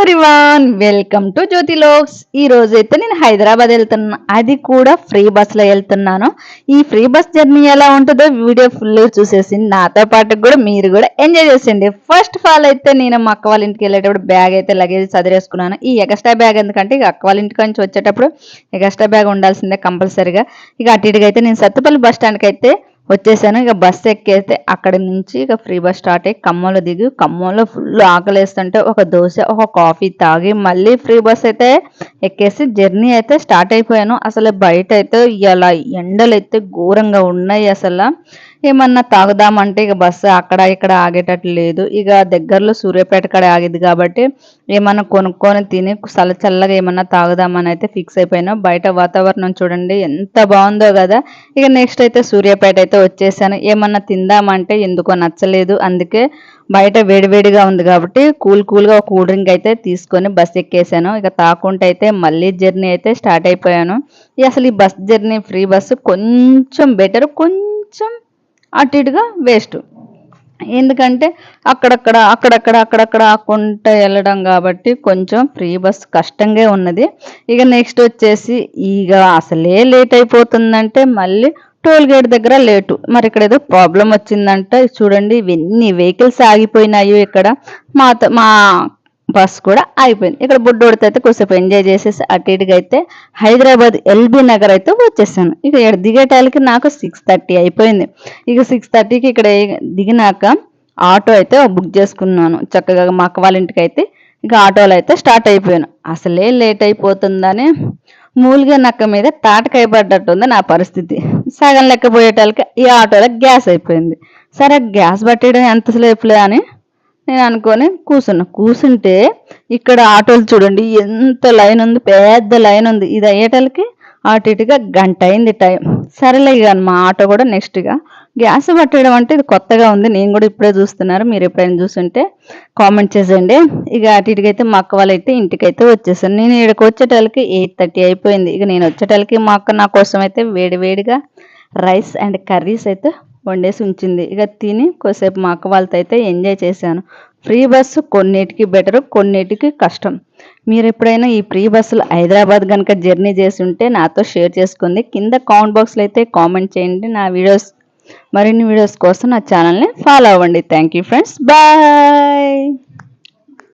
Everyone welcome to జ్యోతిలోక్స్ ఈ రోజు అయితే నేను హైదరాబాద్ వెళ్తున్నా. అది కూడా ఫ్రీ బస్లో వెళ్తున్నాను. ఈ ఫ్రీ బస్ జర్నీ ఎలా ఉంటుందో వీడియో ఫుల్ చూసేసి నాతో పాటు కూడా మీరు కూడా ఎంజాయ్ చేసేయండి. ఫస్ట్ ఆఫ్ ఆల్ అయితే నేను మా అక్క వాళ్ళ ఇంటికి వెళ్ళేటప్పుడు బ్యాగ్ అయితే లగేజ్ చదివేసుకున్నాను ఈ ఎక్స్ట్రా బ్యాగ్ ఎందుకంటే ఇక అక్క వాళ్ళ ఇంటికి నుంచి వచ్చేటప్పుడు ఎక్స్ట్రా బ్యాగ్ ఉండాల్సిందే కంపల్సరీగా ఇక అటు ఇటుగా అయితే నేను సత్తుపల్లి బస్ స్టాండ్కి అయితే వచ్చేసాను. ఇక బస్సు ఎక్కేస్తే అక్కడి నుంచి ఇక ఫ్రీ బస్ స్టార్ట్ అయ్యి ఖమ్మంలో దిగి ఖమ్మంలో ఫుల్ ఆకలేస్తుంటే ఒక దోశ ఒక కాఫీ తాగి మళ్ళీ ఫ్రీ బస్ అయితే ఎక్కేసి జర్నీ అయితే స్టార్ట్ అయిపోయాను. అసలు బయట అయితే ఇలా ఎండలు అయితే ఘోరంగా ఉన్నాయి అసలు. ఏమన్నా తాగుదామంటే ఇక బస్సు అక్కడ ఇక్కడ ఆగేటట్లు లేదు. ఇక దగ్గరలో సూర్యాపేట కాడ ఆగిద్ది కాబట్టి ఏమన్నా కొనుక్కొని తిని చల్ల చల్లగా ఏమన్నా తాగుదామని అయితే ఫిక్స్ అయిపోయినా. బయట వాతావరణం చూడండి ఎంత బాగుందో కదా. ఇక నెక్స్ట్ అయితే సూర్యాపేట అయితే వచ్చేసాను. ఏమన్నా తిందామంటే ఎందుకో నచ్చలేదు. అందుకే బయట వేడివేడిగా ఉంది కాబట్టి కూల్ కూల్గా ఒక కూల్ డ్రింక్ అయితే తీసుకొని బస్ ఎక్కేసాను. ఇక తాకుంటే అయితే మళ్ళీ జర్నీ అయితే స్టార్ట్ అయిపోయాను. అసలు ఈ బస్ జర్నీ ఫ్రీ బస్సు కొంచెం బెటర్ కొంచెం అటు ఇటుగా వేస్ట్. ఎందుకంటే అక్కడక్కడ అక్కడక్కడ అక్కడక్కడ ఆకుంటా వెళ్ళడం కాబట్టి కొంచెం ఫ్రీ బస్ కష్టంగా ఉన్నది. ఇక నెక్స్ట్ వచ్చేసి ఇక అసలే లేట్ అయిపోతుందంటే మళ్ళీ టోల్ గేట్ దగ్గర లేటు. మరి ఇక్కడ ఏదో ప్రాబ్లం వచ్చిందంట. చూడండి ఇవన్నీ వెహికల్స్ ఆగిపోయినాయి ఇక్కడ. మా మా బస్ కూడా అయిపోయింది ఇక్కడ బుడ్డోడితో అయితే కొద్దిసేపు ఎంజాయ్ చేసేసి అటు ఇటుగా అయితే హైదరాబాద్ ఎల్బీ నగర్ అయితే వచ్చేసాను. ఇక ఇక్కడ దిగేటాలకి నాకు సిక్స్ థర్టీ అయిపోయింది. ఇక సిక్స్ థర్టీకి ఇక్కడ దిగినాక ఆటో అయితే బుక్ చేసుకున్నాను. చక్కగా మా అక్క వాళ్ళ ఇంటికి అయితే ఇక ఆటోలో అయితే స్టార్ట్ అయిపోయాను. అసలే లేట్ అయిపోతుందని మూలిగే నక్క మీద తాటకాయ పడ్డట్టుంది నా పరిస్థితి. సగం లెక్క పోయేటాలకి ఈ ఆటోలో గ్యాస్ అయిపోయింది. సరే గ్యాస్ పట్టడం ఎంతసేపులే అని నేను అనుకొని కూర్చున్నా కూర్చుంటే ఇక్కడ ఆటోలు చూడండి ఎంత లైన్ ఉంది పెద్ద లైన్ ఉంది. ఇది అయ్యేటలకి అటు ఇటుగా గంట అయింది టైం. సరేలే ఇక మా ఆటో కూడా నెక్స్ట్గా గ్యాస్ పట్టడం అంటే ఇది కొత్తగా ఉంది. నేను కూడా ఇప్పుడే చూస్తున్నారు. మీరు ఎప్పుడైనా చూస్తుంటే కామెంట్ చేసేయండి. ఇక అటు ఇటుకైతే మా అక్క వాళ్ళైతే ఇంటికైతే వచ్చేసాను నేను ఇక్కడికి వచ్చేటలకి ఎయిట్ థర్టీ అయిపోయింది. ఇక నేను వచ్చేటలకి మా అక్క నా కోసం అయితే వేడి వేడిగా రైస్ అండ్ కర్రీస్ అయితే వండేసి ఉంచింది. ఇక తిని కొద్దిసేపు మా అక్క వాళ్ళతో అయితే ఎంజాయ్ చేశాను. ఫ్రీ బస్సు కొన్నిటికి బెటర్ కొన్నిటికి కష్టం. మీరు ఎప్పుడైనా ఈ ఫ్రీ బస్సులు హైదరాబాద్ కనుక జర్నీ చేసి ఉంటే నాతో షేర్ చేసుకోండి. కింద కామెంట్ బాక్స్లో అయితే కామెంట్ చేయండి. నా వీడియోస్ మరిన్ని వీడియోస్ కోసం నా ఛానల్ని ఫాలో అవ్వండి. Thank you friends. బాయ్!